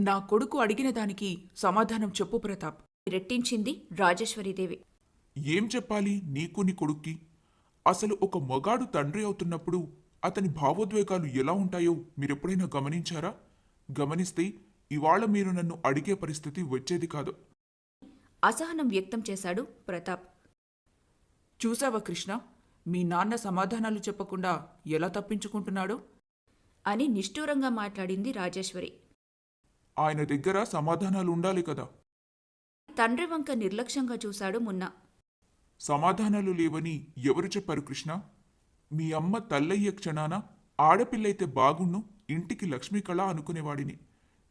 నా కొడుకు అడిగిన దానికి సమాధానం చెప్పు ప్రతాప్. రెట్టించింది రాజేశ్వరీదేవి. ఏం చెప్పాలి నీకు నీ కొడుక్కి? అసలు ఒక మగాడు తండ్రి అవుతున్నప్పుడు అతని భావోద్వేగాలు ఎలా ఉంటాయో మీరెప్పుడైనా గమనించారా? గమనిస్తే ఇవాళ మీరు నన్ను అడిగే పరిస్థితి వచ్చేది కాదు. అసహనం వ్యక్తం చేశాడు ప్రతాప్. చూసావా కృష్ణ? మీ నాన్న సమాధానాలు చెప్పకుండా ఎలా తప్పించుకుంటున్నాడో? అని నిష్ఠూరంగా మాట్లాడింది రాజేశ్వరి. ఆయన దగ్గర సమాధానాలు ఉండాలి కదా. తండ్రి వంక నిర్లక్ష్యంగా చూశాడు మున్నా. సమాధానాలు లేవని ఎవరు చెప్పారు కృష్ణ? మీ అమ్మ తల్లయ్యే క్షణాన ఆడపిల్లైతే బాగుణ్ణు ఇంటికి లక్ష్మీ కళ అనుకునేవాడిని.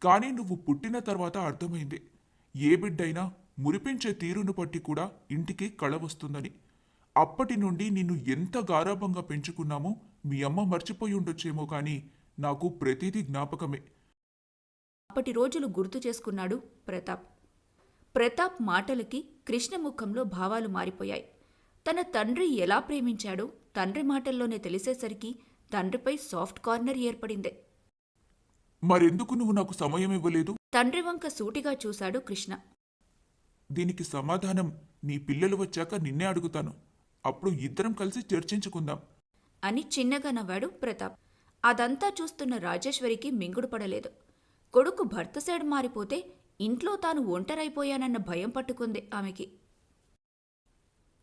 కానీ నువ్వు పుట్టిన తర్వాత అర్థమైంది. ఏ బిడ్డైనా మురిపించే తీరును బట్టి కూడా ఇంటికి కళ వస్తుందని. అప్పటి నుండి నిన్ను ఎంత గారాభంగా పెంచుకున్నామో మీ అమ్మ మర్చిపోయి ఉండొచ్చేమో కానీ నాకు ప్రతిదీ జ్ఞాపకమే. అప్పటి రోజులు గుర్తు చేసుకున్నాడు ప్రతాప్. ప్రతాప్ మాటలకి కృష్ణ ముఖంలో భావాలు మారిపోయాయి. తన తండ్రి ఎలా ప్రేమించాడో తండ్రి మాటల్లోనే తెలిసేసరికి తండ్రిపై సాఫ్ట్ కార్నర్ ఏర్పడింది. మరెందుకు నువ్వు నాకు సమయం ఇవ్వలేదు? తండ్రి వంక సూటిగా చూశాడు కృష్ణ. దీనికి సమాధానం నీ పిల్లలు వచ్చాక నిన్నే అడుగుతాను. అప్పుడు ఇద్దరం కలిసి చర్చించుకుందాం. అని చిన్నగా నవ్వాడు ప్రతాప్. అదంతా చూస్తున్న రాజేశ్వరికి మింగుడు పడలేదు. కొడుకు భర్త సైడ్ మారిపోతే ఇంట్లో తాను ఒంటరైపోయానన్న భయం పట్టుకుంది ఆమెకి.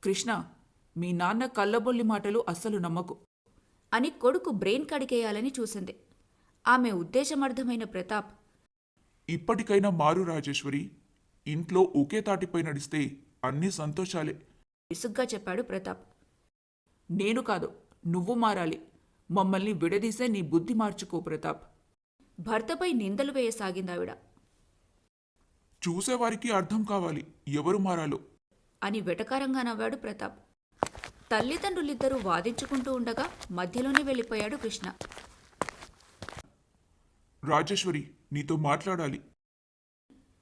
కృష్ణ మీ నాన్న కళ్ళబొల్లి మాటలు అస్సలు నమ్మకు. అని కొడుకు బ్రెయిన్ కడిగేయాలని చూసింది. ఆమె ఉద్దేశమర్థమైన ప్రతాప్ ఇప్పటికైనా మారు రాజేశ్వరి ఇంట్లో ఒకే తాటిపై నడిస్తే అన్ని సంతోషాలే. విసుగ్గా చెప్పాడు ప్రతాప్. నేను కాదు నువ్వు మారాలి. మమ్మల్ని విడదీసే నీ బుద్ధి మార్చుకో ప్రతాప్. భర్తపై నిందలు వేయసాగిందావిడ. చూసేవారికి అర్థం కావాలి ఎవరు మారాలో. అని వెటకారంగా నవ్వాడు ప్రతాప్. తల్లిదండ్రులిద్దరూ వాదించుకుంటూ ఉండగా మధ్యలోనే వెళ్ళిపోయాడు కృష్ణ. రాజేశ్వరి నీతో మాట్లాడాలి.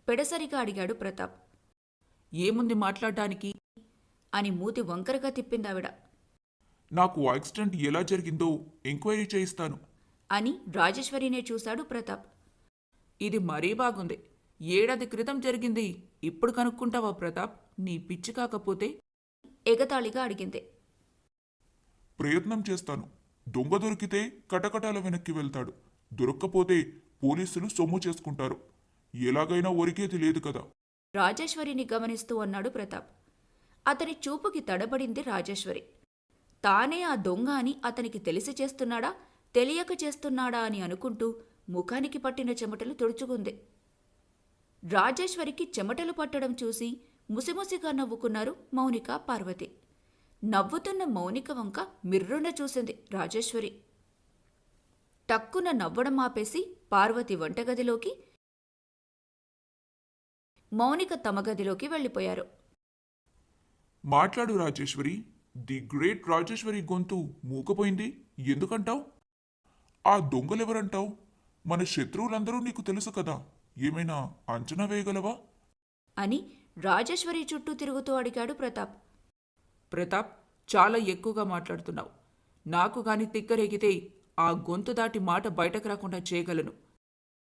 పెడసరిగా అడిగాడు ప్రతాప్. ఏముంది మాట్లాడడానికి అని మూతి వంకరగా తిప్పిందావిడ. నాకు యాక్సిడెంట్ ఎలా జరిగిందో ఎంక్వైరీ చేయిస్తాను. అని రాజేశ్వరినే చూశాడు ప్రతాప్. ఇది మరీ బాగుంది. ఏడాది క్రితం జరిగింది. ఇప్పుడు కనుక్కుంటావా ప్రతాప్? నీ పిచ్చి కాకపోతే? ఎగతాళిగా అడిగింది. ప్రయత్నం చేస్తాను. దొంగ దొరికితే కటకటాల వెనక్కి వెళ్తాడు. దొరక్కపోతే పోలీసులు సొమ్ము చేసుకుంటారు. ఎలాగైనా ఒరిగేది లేదు కదా. రాజేశ్వరిని గమనిస్తూ అన్నాడు ప్రతాప్. అతని చూపుకి తడబడింది రాజేశ్వరి. తానే ఆ దొంగ అని అతనికి తెలిసి చేస్తున్నాడా? తెలియక చేస్తున్నాడా అని అనుకుంటూ ముఖానికి పట్టిన చెమటలు తుడుచుకుంది. రాజేశ్వరికి చెమటలు పట్టడం చూసి ముసిముసిగా నవ్వుకున్నారు మౌనిక పార్వతి. నవ్వుతున్న మౌనిక వంక మిర్రున చూసింది రాజేశ్వరి. టక్కున నవ్వడం ఆపేసి పార్వతి వంటగదిలోకి మౌనిక తమ గదిలోకి వెళ్ళిపోయారు. మాట్లాడు రాజేశ్వరి. ది గ్రేట్ రాజేశ్వరి గొంతు మూకపోయింది. ఎందుకంటావు? ఆ దొంగలెవరంటావు? మన శత్రువులందరూ నీకు తెలుసు కదా. ఏమైనా అంచనా వేయగలవా? అని రాజేశ్వరి చుట్టూ తిరుగుతూ అడిగాడు ప్రతాప్. ప్రతాప్ చాలా ఎక్కువగా మాట్లాడుతున్నావు. నాకు గాని తిక్కరేగితే ఆ గొంతు దాటి మాట బయటకు రాకుండా చేయగలను.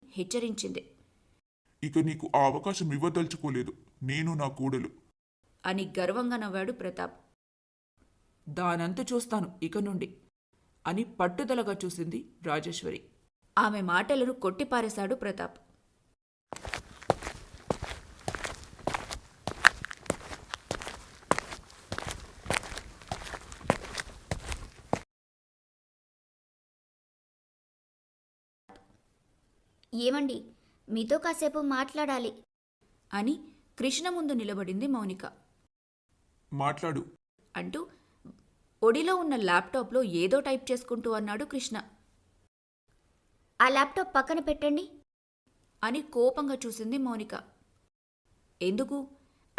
హెచ్చరించింది. ఇక నీకు ఆ అవకాశం ఇవ్వదలుచుకోలేదు. నేను నా కూడలు. అని గర్వంగా నవ్వాడు ప్రతాప్. దానంతు చూస్తాను ఇక నుండి. అని పట్టుదలగా చూసింది రాజేశ్వరి. ఆమె మాటలను కొట్టిపారేశాడు ప్రతాప్. ఏమండి? మీతో కాసేపు మాట్లాడాలి. అని కృష్ణ ముందు నిలబడింది మౌనిక. మాట్లాడు. అంటూ ఒడిలో ఉన్న ల్యాప్టాప్లో ఏదో టైప్ చేసుకుంటూ అన్నాడు కృష్ణ. ఆ ల్యాప్టాప్ పక్కన పెట్టండి. అని కోపంగా చూసింది మౌనిక. ఎందుకు?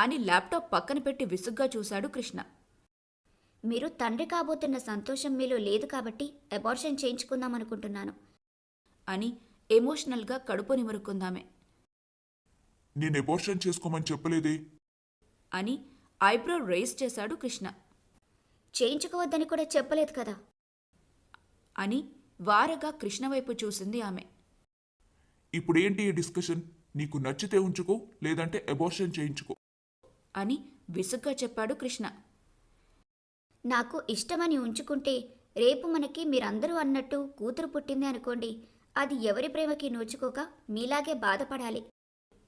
అని ల్యాప్టాప్ పక్కన పెట్టి విసుగ్గా చూశాడు కృష్ణ. మీరు తండ్రి కాబోతున్న సంతోషం మీలో లేదు కాబట్టి అబార్షన్ చేయించుకుందాం అనుకుంటున్నాను. అని ఎమోషనల్గా కడుపు నిమురుకుందామే. నేను ఎబోర్షన్ చేసుకోమని చెప్పలేదే? అని ఐబ్రో రైజ్ చేశాడు కృష్ణ. చేయించుకోవద్దని కూడా చెప్పలేదు కదా. అని వారగా కృష్ణ వైపు చూసింది ఆమె. ఇప్పుడేంటి ఈ డిస్కషన్? నీకు నచ్చితే ఉంచుకో లేదంటే అబోర్షన్ చేయించుకో. అని విసుగ్గా చెప్పాడు కృష్ణ. నాకు ఇష్టమని ఉంచుకుంటే రేపు మనకి మీరందరూ అన్నట్టు కూతురు పుట్టింది అనుకోండి అది ఎవరి ప్రేమకి నోచుకోక మీలాగే బాధపడాలి.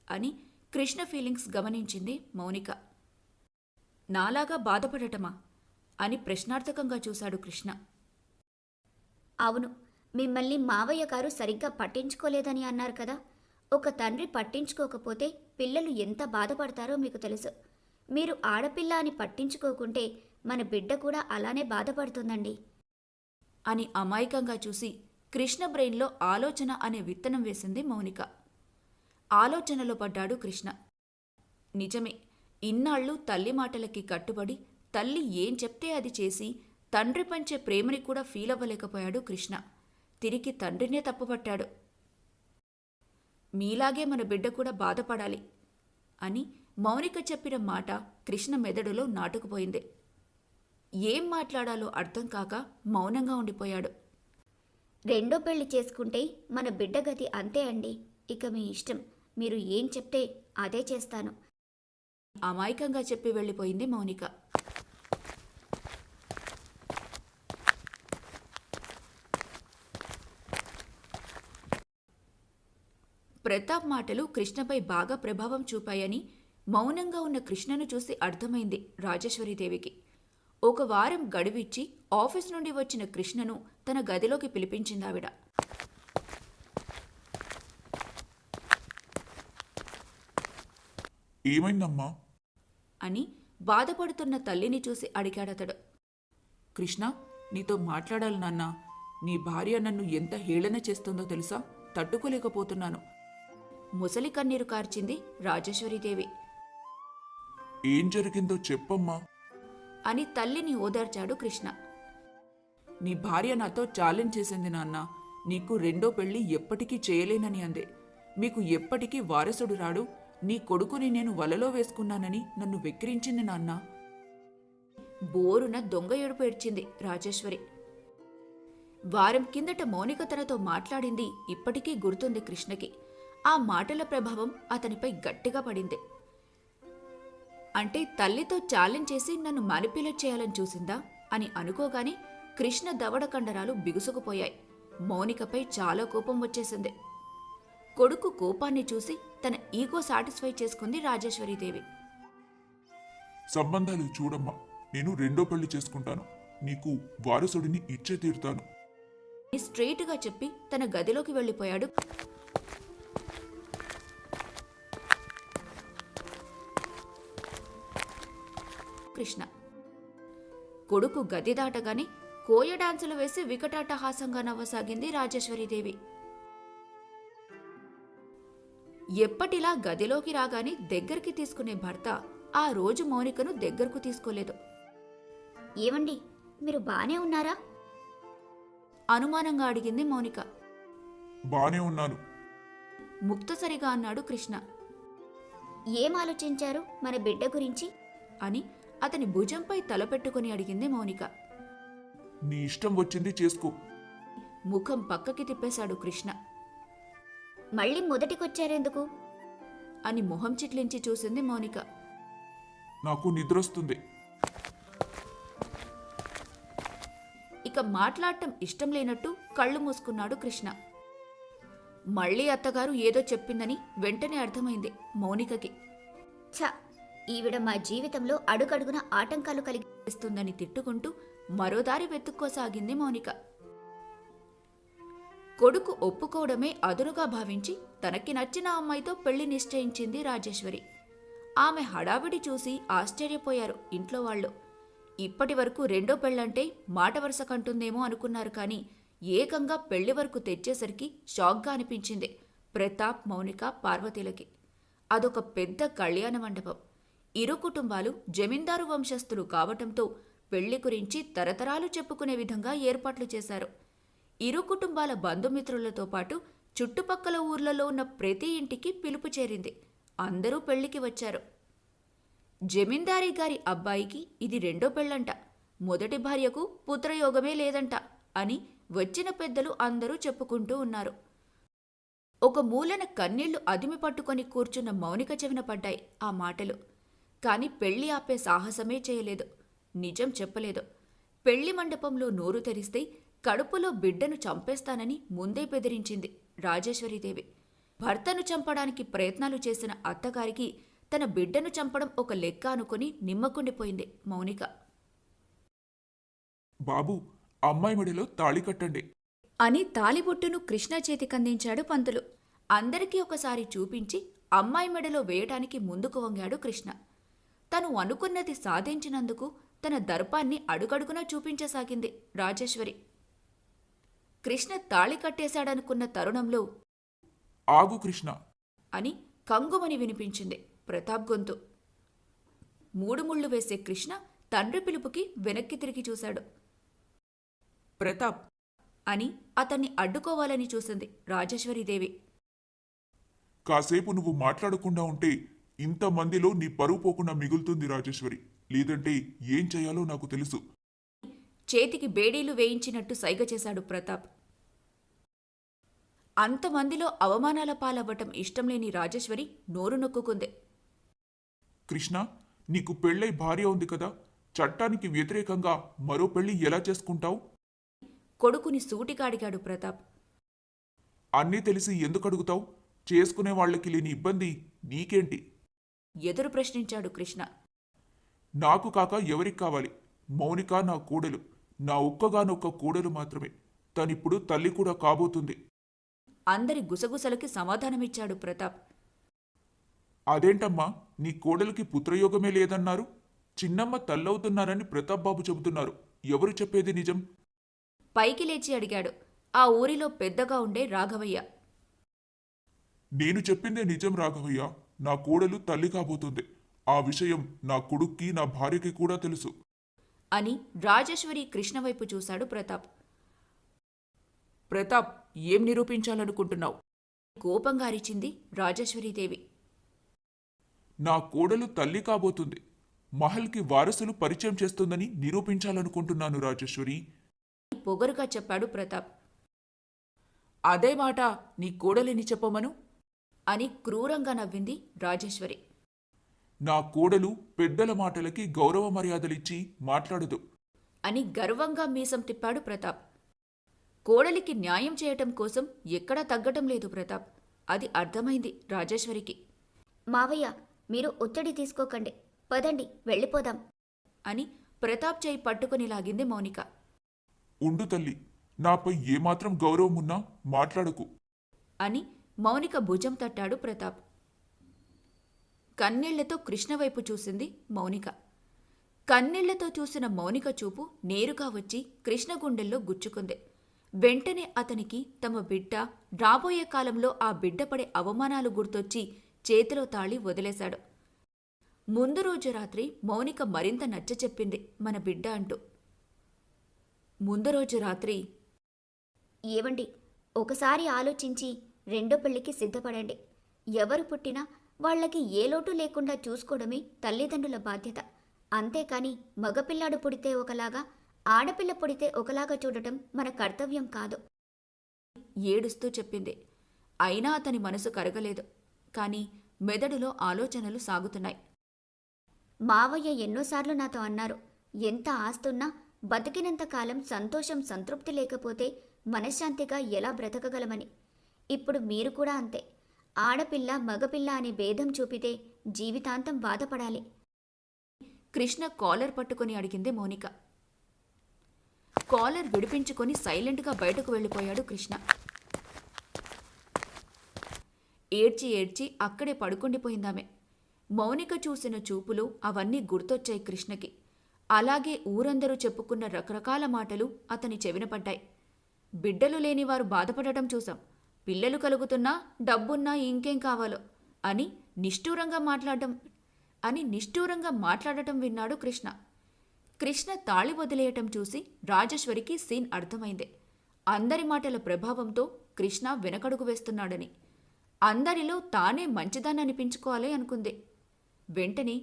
అని కృష్ణ ఫీలింగ్స్ గమనించింది మౌనిక. నాలాగా బాధపడటమా? అని ప్రశ్నార్థకంగా చూశాడు కృష్ణ. అవును మిమ్మల్ని మావయ్య గారు సరిగ్గా పట్టించుకోలేదని అన్నారు కదా. ఒక తండ్రి పట్టించుకోకపోతే పిల్లలు ఎంత బాధపడతారో మీకు తెలుసు. మీరు ఆడపిల్ల అని పట్టించుకోకుంటే మన బిడ్డ కూడా అలానే బాధపడుతుందండి. అని అమాయకంగా చూసి కృష్ణ బ్రెయిన్లో ఆలోచన అనే విత్తనం వేసింది మౌనిక. ఆలోచనలో పడ్డాడు కృష్ణ. నిజమే ఇన్నాళ్ళు తల్లి మాటలకి కట్టుబడి తల్లి ఏం చెప్తే అది చేసి తండ్రి పంచే ప్రేమని కూడా ఫీల్ అవ్వలేకపోయాడు కృష్ణ. తిరిగి తండ్రినే తప్పుపట్టాడు. మీలాగే మన బిడ్డ కూడా బాధపడాలి అని మౌనిక చెప్పిన మాట కృష్ణ మెదడులో నాటుకుపోయింది. ఏం మాట్లాడాలో అర్థం కాక మౌనంగా ఉండిపోయాడు. రెండో పెళ్ళి చేసుకుంటే మన బిడ్డ గతి అంతే అండి. ఇక మీ ఇష్టం. మీరు ఏం చెప్తే అదే చేస్తాను. అమాయకంగా చెప్పి వెళ్ళిపోయింది మౌనిక. ప్రతాప్ మాటలు కృష్ణపై బాగా ప్రభావం చూపాయని మౌనంగా ఉన్న కృష్ణను చూసి అర్థమైంది రాజేశ్వరీదేవికి ఒక వారం గడువిచ్చి ఆఫీస్ నుండి వచ్చిన కృష్ణను తన గదిలోకి పిలిపించిందావిడ. ఏమైందమ్మా? అని బాధపడుతున్న తల్లిని చూసి అడిగాడతడు. కృష్ణ నీతో మాట్లాడాలి నాన్న. నీ భార్య నన్ను ఎంత హేళన చేస్తుందో తెలుసా? తట్టుకోలేకపోతున్నాను. ముసలి కన్నీరు కార్చింది రాజేశ్వరీదేవి. ఏం జరిగిందో చెప్పమ్మా. అని తల్లిని ఓదార్చాడు కృష్ణ. నీ భార్య నాతో ఛాలెంజ్ చేసింది నాన్న. నీకు రెండో పెళ్ళి ఎప్పటికీ చేయలేనని అందే. మీకు ఎప్పటికీ వారసుడు రాడు. నీ కొడుకుని నేను వలలో వేసుకున్నానని నన్ను వెక్కిరించింది నాన్న. బోరున దొంగ ఏడుపు ఏడ్చింది రాజేశ్వరి. వారం కిందట మౌనిక తనతో మాట్లాడింది ఇప్పటికీ గుర్తుంది కృష్ణకి. ఆ మాటల ప్రభావం అతనిపై గట్టిగా పడింది. అంటే తల్లితో ఛాలెంజ్ చేసి నన్ను మానిప్యులేట్ చేయాలని చూసిందా? అని అనుకోగానే కృష్ణ దవడ కండరాలు బిగుసుకుపోయాయి. మౌనికపై చాలా కోపం వచ్చేసింది. కొడుకు కోపాన్ని చూసి తన ఈగో సాటిస్ఫై చేసుకుంది రాజేశ్వరీదేవి. సంబంధాలు చూడమ్మా నేను రెండో పెళ్ళి చేసుకుంటాను. నీకు వారసుడిని ఇచ్చే తీరుతాను. స్ట్రెయిట్గా చెప్పి తన గదిలోకి వెళ్ళిపోయాడు. కృష్ణ. కొడుకు గది దాటగానే కోయ డాన్సులు వేసి వికటాటహాసంగా నవ్వసాగింది రాజేశ్వరీదేవి. ఎప్పటిలా గదిలోకి రాగానే దగ్గరికి తీసుకునే భర్త ఆ రోజు మౌనికను దగ్గరకు తీసుకోలేదు. ఏమండి మీరు బానే ఉన్నారా? అనుమానంగా అడిగింది మౌనిక. బానే ఉన్నాను. ముక్తసరిగా అన్నాడు కృష్ణ. ఏం ఆలోచించారు మన బిడ్డ గురించి? అని అతని భుజంపై తలపెట్టుకుని అడిగింది మౌనిక. నీ ఇష్టం వచ్చింది చేసుకో. ముఖం పక్కకి తిప్పేశాడు కృష్ణ. మళ్ళీ మొదటికొచ్చారెందుకు? అని మొహం చిట్లించి చూసింది మౌనిక. నాకు నిద్రొస్తుంది. ఇక మాట్లాడటం ఇష్టం లేనట్టు కళ్ళు మూసుకున్నాడు కృష్ణ. మళ్ళీ అత్తగారు ఏదో చెప్పిందని వెంటనే అర్థమైంది మౌనికకి. ఛ! ఈవిడ మా జీవితంలో అడుగడుగున ఆటంకాలు కలిగి ఇస్తుందని తిట్టుకుంటూ మరో దారి వెతుక్కోసాగింది మౌనిక. కొడుకు ఒప్పుకోవడమే అదునుగా భావించి తనకి నచ్చిన అమ్మాయితో పెళ్ళి నిశ్చయించింది రాజేశ్వరి. ఆమె హడావిడి చూసి ఆశ్చర్యపోయారు ఇంట్లో వాళ్ళు. ఇప్పటి వరకు రెండో పెళ్ళంటే మాట వరుస కంటుందేమో అనుకున్నారు కానీ ఏకంగా పెళ్ళి వరకు తెచ్చేసరికి షాక్గా అనిపించింది ప్రతాప్ మౌనిక పార్వతీలకి. అదొక పెద్ద కళ్యాణ మండపం. ఇరు కుటుంబాలు జమీందారు వంశస్థులు కావటంతో పెళ్ళి గురించి తరతరాలు చెప్పుకునే విధంగా ఏర్పాట్లు చేశారు. ఇరు కుటుంబాల బంధుమిత్రులతో పాటు చుట్టుపక్కల ఊర్లలో ఉన్న ప్రతి ఇంటికి పిలుపు చేరింది. అందరూ పెళ్ళికి వచ్చారు. జమీందారీ గారి అబ్బాయికి ఇది రెండో పెళ్ళంట. మొదటి భార్యకు పుత్రయోగమే లేదంట అని వచ్చిన పెద్దలు అందరూ చెప్పుకుంటూ ఉన్నారు. ఒక మూలన కన్నీళ్ళు అదిమి పట్టుకొని కూర్చున్న మౌనిక చెవిన పడ్డాయి ఆ మాటలు. కాని పెళ్ళి ఆపే సాహసమే చేయలేదు. నిజం చెప్పలేదు. పెళ్ళి మండపంలో నోరు తెరిస్తే కడుపులో బిడ్డను చంపేస్తానని ముందే బెదిరించింది రాజేశ్వరీదేవి. భర్తను చంపడానికి ప్రయత్నాలు చేసిన అత్తగారికి తన బిడ్డను చంపడం ఒక లెక్క అనుకుని నిమ్మకుండిపోయింది మౌనిక. బాబు అమ్మాయి మెడలో తాళి కట్టండి. అని తాలిబొట్టును కృష్ణ చేతికందించాడు పంతులు. అందరికీ ఒకసారి చూపించి అమ్మాయి మెడలో వేయటానికి ముందుకు వంగాడు కృష్ణ. తను అనుకున్నది సాధించినందుకు తన దర్పాన్ని అడుగడుగునా చూపించసాగింది రాజేశ్వరి. కృష్ణ తాళి కట్టేశాడనుకున్న తరుణంలో ఆగు కృష్ణ అని కంగుమని వినిపించింది ప్రతాప్ గొంతు. మూడు ముళ్ళు వేసే కృష్ణ తండ్రి పిలుపుకి వెనక్కి తిరిగి చూశాడు. ప్రతాప్ అని అతన్ని అడ్డుకోవాలని చూసింది రాజేశ్వరీదేవి కాసేపు నువ్వు మాట్లాడకుండా ఉంటే ఇంతమందిలో నీ పరువు పోకుండా మిగులుతుంది రాజేశ్వరి. లేదంటే ఏం చేయాలో నాకు తెలుసు. చేతికి బేడీలు వేయించినట్టు సైగ చేశాడు ప్రతాప్. అంతమందిలో అవమానాల పాలవ్వటం ఇష్టం లేని రాజేశ్వరి నోరు నొక్కుకుంది. కృష్ణ నీకు పెళ్ళై భార్య ఉంది కదా చట్టానికి వ్యతిరేకంగా మరో పెళ్ళి ఎలా చేసుకుంటావు? కొడుకుని సూటిగా అడిగాడు ప్రతాప్. అన్నీ తెలిసి ఎందుకు అడుగుతావు చేసుకునే వాళ్ళకి లేని ఇబ్బంది నీకేంటి? ఎదురు ప్రశ్నించాడు కృష్ణ. నాకు కాక ఎవరికి కావాలి? మౌనిక నా కూడలు. నా ఒక్కగానొక్క కూడలు మాత్రమే. తనిప్పుడు తల్లి కూడా కాబోతుంది. అందరి గుసగుసలకి సమాధానమిచ్చాడు ప్రతాప్. అదేంటమ్మా నీ కోడలికి పుత్రయోగమే లేదన్నారు? చిన్నమ్మ తల్లవుతున్నారని ప్రతాప్ బాబు చెబుతున్నారు. ఎవరు చెప్పేది నిజం? పైకి లేచి అడిగాడు. ఆ ఊరిలో పెద్దగా ఉండే రాఘవయ్య. నేను చెప్పిందే నిజం రాఘవయ్య. నా కోడలు తల్లి కాబోతుంది. ఆ విషయం నా కొడుక్కి నా భార్యకి కూడా తెలుసు. అని రాజేశ్వరి కృష్ణ వైపు చూశాడు ప్రతాప్. ప్రతాప్ ఏం నిరూపించాలనుకుంటున్నావు? కోపంగా అరిచింది రాజేశ్వరీదేవి. నా కోడలు తల్లి కాబోతుంది. మహల్కి వారసులు పరిచయం చేస్తుందని నిరూపించాలనుకుంటున్నాను రాజేశ్వరి. పొగరుగా చెప్పాడు ప్రతాప్. అదే మాట నీ కోడలిని చెప్పమను? అని క్రూరంగా నవ్వింది రాజేశ్వరి. నా కోడలు పెద్దల మాటలకి గౌరవ మర్యాదలిచ్చి మాట్లాడదు. అని గర్వంగా మీసం తిప్పాడు ప్రతాప్. కోడలికి న్యాయం చేయటం కోసం ఎక్కడా తగ్గటం లేదు ప్రతాప్. అది అర్థమైంది రాజేశ్వరికి. మావయ్య మీరు ఒత్తిడి తీసుకోకండి. పదండి వెళ్ళిపోదాం. అని ప్రతాప్ చేయి పట్టుకుని లాగింది మౌనిక. ఉండు తల్లి నాపై ఏమాత్రం గౌరవం ఉన్నా మాట్లాడకు. అని మౌనిక భుజం తట్టాడు ప్రతాప్. కన్నెళ్ళతో కృష్ణ వైపు చూసింది మౌనిక. కన్నెళ్ళతో చూసిన మౌనిక చూపు నేరుగా వచ్చి కృష్ణ గుండెల్లో గుచ్చుకుంది. వెంటనే అతనికి తమ బిడ్డ రాబోయే కాలంలో ఆ బిడ్డ పడే అవమానాలు గుర్తొచ్చి చేతిలో తాళి వదిలేశాడు. ముందు రోజు రాత్రి మౌనిక మరింత నచ్చ చెప్పింది మన బిడ్డ అంటూ. ముందు రోజు రాత్రి ఏవండి ఒకసారి ఆలోచించి రెండో పెళ్ళికి సిద్ధపడండి. ఎవరు పుట్టినా వాళ్ళకి ఏ లోటు లేకుండా చూసుకోవడమే తల్లిదండ్రుల బాధ్యత. అంతేకాని మగపిల్లాడు పుడితే ఒకలాగా ఆడపిల్ల పుడితే ఒకలాగా చూడటం మన కర్తవ్యం కాదు. ఏడుస్తూ చెప్పింది. అయినా అతని మనసు కరగలేదు. కాని మెదడులో ఆలోచనలు సాగుతున్నాయి. మావయ్య ఎన్నోసార్లు నాతో అన్నారు ఎంత ఆస్తున్నా బతికినంత కాలం సంతోషం సంతృప్తి లేకపోతే మనశ్శాంతిగా ఎలా బ్రతకగలమని. ఇప్పుడు మీరు కూడా అంతే. ఆడపిల్ల మగపిల్ల అనే భేదం చూపితే జీవితాంతం బాధపడాలి. కృష్ణ కాలర్ పట్టుకుని అడిగింది మౌనిక. కాలర్ విడిపించుకొని సైలెంట్గా బయటకు వెళ్ళిపోయాడు కృష్ణ. ఏడ్చి ఏడ్చి అక్కడే పడుకుండిపోయిందామె. మౌనిక చూసిన చూపులు అవన్నీ గుర్తొచ్చాయి కృష్ణకి. అలాగే ఊరందరూ చెప్పుకున్న రకరకాల మాటలు అతని చెవిన పడ్డాయి. బిడ్డలు లేనివారు బాధపడటం చూశాం. పిల్లలు కలుగుతున్నా డబ్బున్నా ఇంకేం కావాలో అని నిష్ఠూరంగా మాట్లాడటం అని నిష్ఠూరంగా మాట్లాడటం విన్నాడు కృష్ణ. కృష్ణ తాళి వదిలేయటం చూసి రాజేశ్వరికి సీన్ అర్థమైంది. అందరి మాటల ప్రభావంతో కృష్ణ వెనకడుగు వేస్తున్నాడని. అందరిలో తానే మంచిదాన్ని అనిపించుకోవాలి అనుకుంది. వెంటనే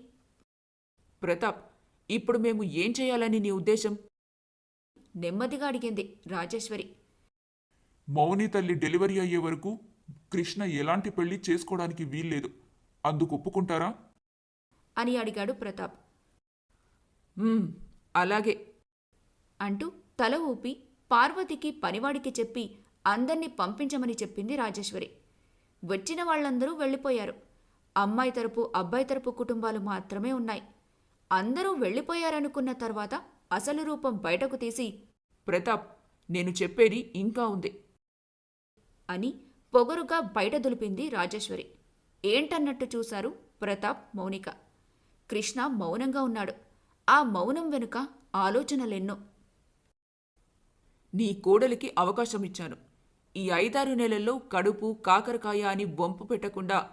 ప్రతాప్ ఇప్పుడు మేము ఏం చేయాలని నీ ఉద్దేశం? నెమ్మదిగా అడిగింది రాజేశ్వరి. మౌని తల్లి డెలివరీ అయ్యే వరకు కృష్ణ ఎలాంటి పెళ్ళి చేసుకోవడానికి వీల్లేదు. అందుకు ఒప్పుకుంటారా? అని అడిగాడు ప్రతాప్. "మ్మ్, అలాగే. అంటూ తల ఊపి పార్వతికి పనివాడికి చెప్పి అందర్నీ పంపించమని చెప్పింది రాజేశ్వరి. వచ్చిన వాళ్ళందరూ వెళ్ళిపోయారు. అమ్మాయి తరపు అబ్బాయి తరపు కుటుంబాలు మాత్రమే ఉన్నాయి. అందరూ వెళ్ళిపోయారనుకున్న తర్వాత అసలు రూపం బయటకు తీసి ప్రతాప్ నేను చెప్పేది ఇంకా ఉంది. అని పొగరుగా బయట దులిపింది రాజేశ్వరి. ఏంటన్నట్టు చూశారు ప్రతాప్ మౌనిక. కృష్ణ మౌనంగా ఉన్నాడు. ఆ మౌనం వెనుక ఆలోచనలెన్నో. నీ కోడలికి అవకాశం ఇచ్చాను. ఈ ఐదారు నెలల్లో కడుపు కాకరకాయ అని వంపు పెట్టకుండా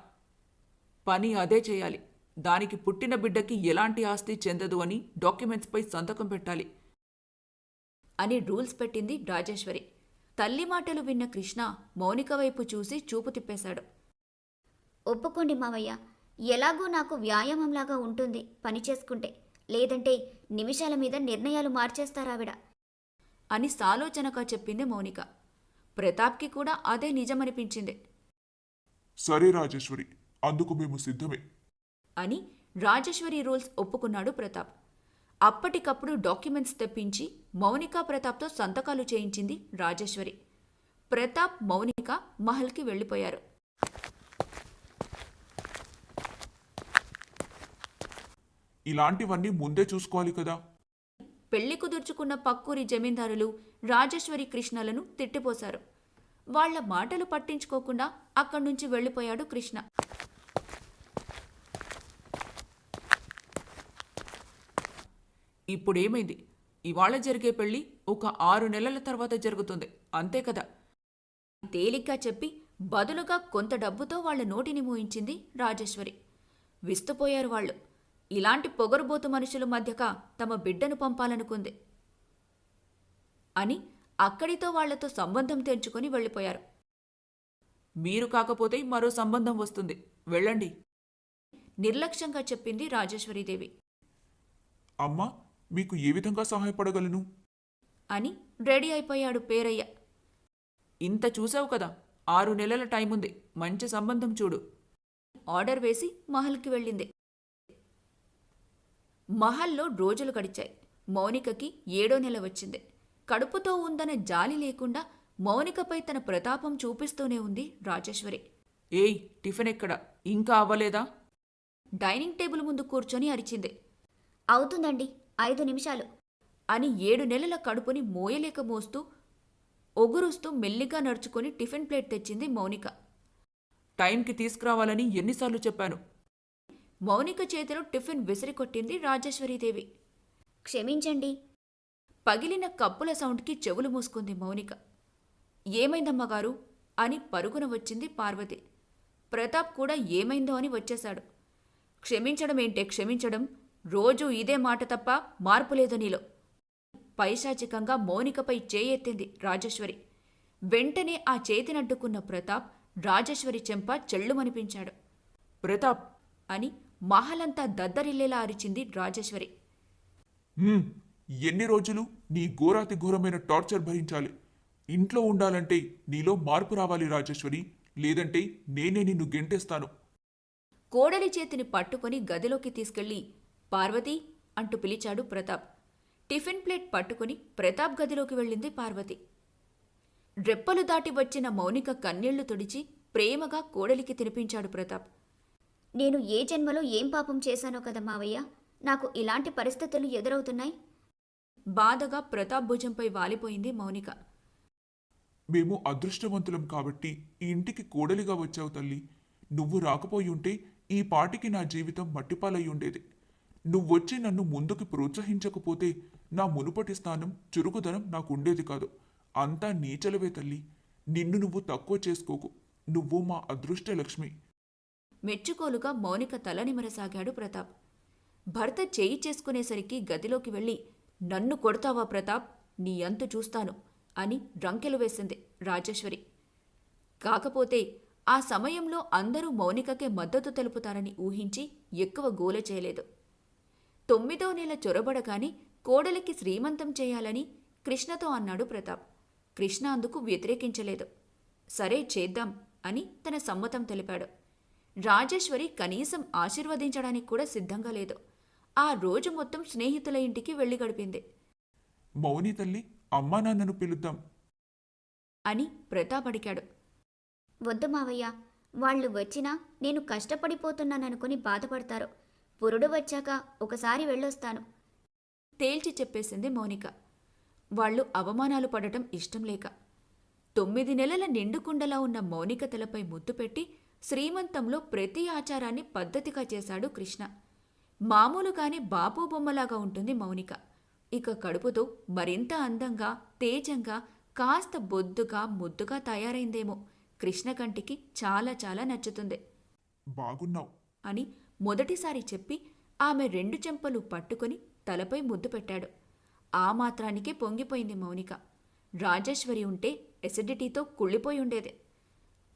పని అదే చేయాలి. దానికి పుట్టిన బిడ్డకి ఎలాంటి ఆస్తి చెందదు అని డాక్యుమెంట్స్పై సంతకం పెట్టాలి. అని రూల్స్ పెట్టింది రాజేశ్వరి. తల్లి మాటలు విన్న కృష్ణ మౌనిక వైపు చూసి చూపు తిప్పేశాడు. ఒప్పుకోండి మావయ్య. ఎలాగూ నాకు వ్యాయామంలాగా ఉంటుంది పని చేసుకుంటే. లేదంటే నిమిషాల మీద నిర్ణయాలు మార్చేస్తారావిడ. అని సాలోచనగా చెప్పింది మౌనిక. ప్రతాప్కి కూడా అదే నిజమనిపించింది. సరే రాజేశ్వరి అందుకు మేము సిద్ధమే. అని రాజేశ్వరి రూల్స్ ఒప్పుకున్నాడు ప్రతాప్. అప్పటికప్పుడు డాక్యుమెంట్స్ తెప్పించి మౌనిక ప్రతాప్తో సంతకాలు చేయించింది రాజేశ్వరి. ప్రతాప్ మౌనిక మహల్కి వెళ్ళిపోయారు. ఇలాంటివన్నీ ముందే చూసుకోవాలి కదా. పెళ్ళి కుదుర్చుకున్న పక్కూరి జమీందారులు రాజేశ్వరి కృష్ణలను తిట్టిపోశారు. వాళ్ళ మాటలు పట్టించుకోకుండా అక్కడి నుంచి వెళ్ళిపోయాడు కృష్ణ. ఇప్పుడేమైంది? ఇవాళ జరిగే పెళ్ళి ఒక ఆరు నెలల తర్వాత జరుగుతుంది. అంతే కదా? తేలిగ్గా చెప్పి బదులుగా కొంత డబ్బుతో వాళ్ళ నోటిని మూయించింది రాజేశ్వరి. విస్తుపోయారు వాళ్ళు. ఇలాంటి పొగరుబోతు మనుషుల మధ్యక తమ బిడ్డను పంపాలనుకుంది. అని అక్కడితో వాళ్ళతో సంబంధం తెంచుకొని వెళ్ళిపోయారు. మీరు కాకపోతే మరో సంబంధం వస్తుంది. వెళ్ళండి. నిర్లక్ష్యంగా చెప్పింది రాజేశ్వరీదేవి. అమ్మా మీకు ఏ విధంగా సహాయపడగలను? అని రెడీ అయిపోయాడు పేరయ్య. ఇంత చూసావు కదా ఆరు నెలల టైం ఉంది మంచి సంబంధం చూడు. ఆర్డర్ వేసి మహల్కి వెళ్ళింది. మహల్లో రోజులు గడిచాయి. మౌనికకి ఏడో నెల వచ్చింది. కడుపుతో ఉందన్న జాలి లేకుండా మౌనికపై తన ప్రతాపం చూపిస్తూనే ఉంది రాజేశ్వరి. ఏయ్ టిఫిన్ ఎక్కడ? ఇంకా అవ్వలేదా? డైనింగ్ టేబుల్ ముందు కూర్చొని అరిచింది. అవుతుందండి. ఐదు నిమిషాలు. అని ఏడు నెలల కడుపుని మోయలేక మోస్తూ ఒగురుస్తూ మెల్లిగా నడుచుకొని టిఫిన్ ప్లేట్ తెచ్చింది మౌనిక. టైంకి తీసుకురావాలని ఎన్నిసార్లు చెప్పాను. మౌనిక చేతిలో టిఫిన్ విసిరికొట్టింది రాజేశ్వరీదేవి. క్షమించండి. పగిలిన కప్పుల సౌండ్కి చెవులు మూసుకుంది మౌనిక. ఏమైందమ్మగారు అని పరుగున వచ్చింది పార్వతి. ప్రతాప్ కూడా ఏమైందో అని వచ్చేశాడు. క్షమించడం ఏంటే క్షమించడం? రోజూ ఇదే మాట తప్ప మార్పు లేదు నీలో. పైశాచికంగా మౌనికపై చేయెత్తింది రాజేశ్వరి. వెంటనే ఆ చేతినడ్డుకున్న ప్రతాప్ రాజేశ్వరి చెంప చెళ్ళుమనిపించాడు ప్రతాప్! అని మహలంతా దద్దరిల్లేలా అరిచింది రాజేశ్వరి. ఎన్ని రోజులు నీ ఘోరాతి ఘోరమైన టార్చర్ భరించాలి. ఇంట్లో ఉండాలంటే నీలో మార్పు రావాలి రాజేశ్వరి లేదంటే నేనే నిన్ను గెంటేస్తాను. కోడలి చేతిని పట్టుకొని గదిలోకి తీసుకెళ్ళి పార్వతి అంటూ పిలిచాడు ప్రతాప్. టిఫిన్ ప్లేట్ పట్టుకుని ప్రతాప్ గదిలోకి వెళ్ళింది పార్వతి. రెప్పలు దాటి వచ్చిన మౌనిక కన్నీళ్ళు తుడిచి ప్రేమగా కోడలికి తినిపించాడు ప్రతాప్. నేను ఏ జన్మలో ఏం పాపం చేశానో కదా మావయ్య నాకు ఇలాంటి పరిస్థితులు ఎదురవుతున్నాయి. బాధగా ప్రతాప్ భుజంపై వాలిపోయింది మౌనిక. మేము అదృష్టవంతులం కాబట్టి ఈ ఇంటికి కోడలిగా వచ్చావు తల్లి. నువ్వు రాకపోయి ఉంటే ఈ పాటికి నా జీవితం మట్టిపాలై ఉండేది. నువ్వొచ్చి నన్ను ముందుకు ప్రోత్సహించకపోతే నా మునుపటి స్థానం చురుకుదనం నాకు ఉండేది కాదు. అంతా నీచలవే తల్లి. నిన్ను నువ్వు తక్కువ చేసుకోకు. నువ్వు మా అదృష్ట లక్ష్మి మెచ్చుకోలుగా మౌనిక తల నిమరసాగాడు ప్రతాప్. భర్త చేయి చేసుకునేసరికి గదిలోకి వెళ్ళి నన్ను కొడతావా ప్రతాప్? నీ అంతు చూస్తాను అని రంకెలు వేసింది రాజేశ్వరి. కాకపోతే ఆ సమయంలో అందరూ మౌనికకే మద్దతు తెలుపుతారని ఊహించి ఎక్కువ గోల చేయలేదు. తొమ్మిదో నెల చొరబడగాని కోడలికి శ్రీమంతం చేయాలని కృష్ణతో అన్నాడు ప్రతాప్. కృష్ణ అందుకు వ్యతిరేకించలేదు. సరే చేద్దాం అని తన సమ్మతం తెలిపాడు. రాజేశ్వరి కనీసం ఆశీర్వదించడానికి కూడా సిద్ధంగా లేదు. ఆ రోజు మొత్తం స్నేహితుల ఇంటికి వెళ్ళి గడిపింది. మౌని తల్లి అమ్మా నాన్నను పిలుద్దాం. అని ప్రతాప్ అడిగాడు. వద్దు మావయ్య వాళ్ళు వచ్చినా నేను కష్టపడిపోతున్నాననుకుని బాధపడతారు. పురుడు వచ్చాక ఒకసారి వెళ్ళొస్తాను. తేల్చి చెప్పేసింది మౌనిక. వాళ్ళు అవమానాలు పడటం ఇష్టం లేక. తొమ్మిది నెలల నిండుకుండలా ఉన్న మౌనిక తలపై ముద్దు పెట్టి శ్రీమంతంలో ప్రతి ఆచారాన్ని పద్ధతిగా చేశాడు కృష్ణ. మామూలుగానే బాపు బొమ్మలాగా ఉంటుంది మౌనిక. ఇక కడుపుతో మరింత అందంగా తేజంగా కాస్త బొద్దుగా ముద్దుగా తయారైందేమో. కృష్ణ కంటికి చాలా చాలా నచ్చుతుంది. బాగున్నావు. అని మొదటిసారి చెప్పి ఆమె రెండు చెంపలు పట్టుకొని తలపై ముద్దు పెట్టాడు. ఆ మాత్రానికే పొంగిపోయింది మౌనిక. రాజేశ్వరి ఉంటే ఎసిడిటీతో కుళ్ళిపోయి ఉండేది.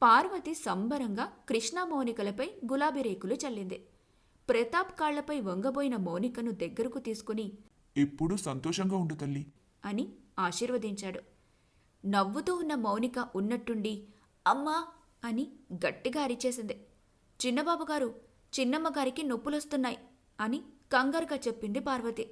పార్వతి సంబరంగా కృష్ణ మౌనికలపై గులాబీ రేకులు చల్లింది. ప్రతాప్ కాళ్ళపై వంగబోయిన మౌనికను దగ్గరకు తీసుకుని ఎప్పుడూ సంతోషంగా ఉండు తల్లి అని ఆశీర్వదించాడు. నవ్వుతూ ఉన్న మౌనిక ఉన్నట్టుండి అమ్మా అని గట్టిగా అరిచేసింది. చిన్నబాబు చిన్నమ్మగారికి చిన్నమ్మ గారికి నొప్పులొస్తున్నాయి అని కంగారుగా చెప్పింది పార్వతి.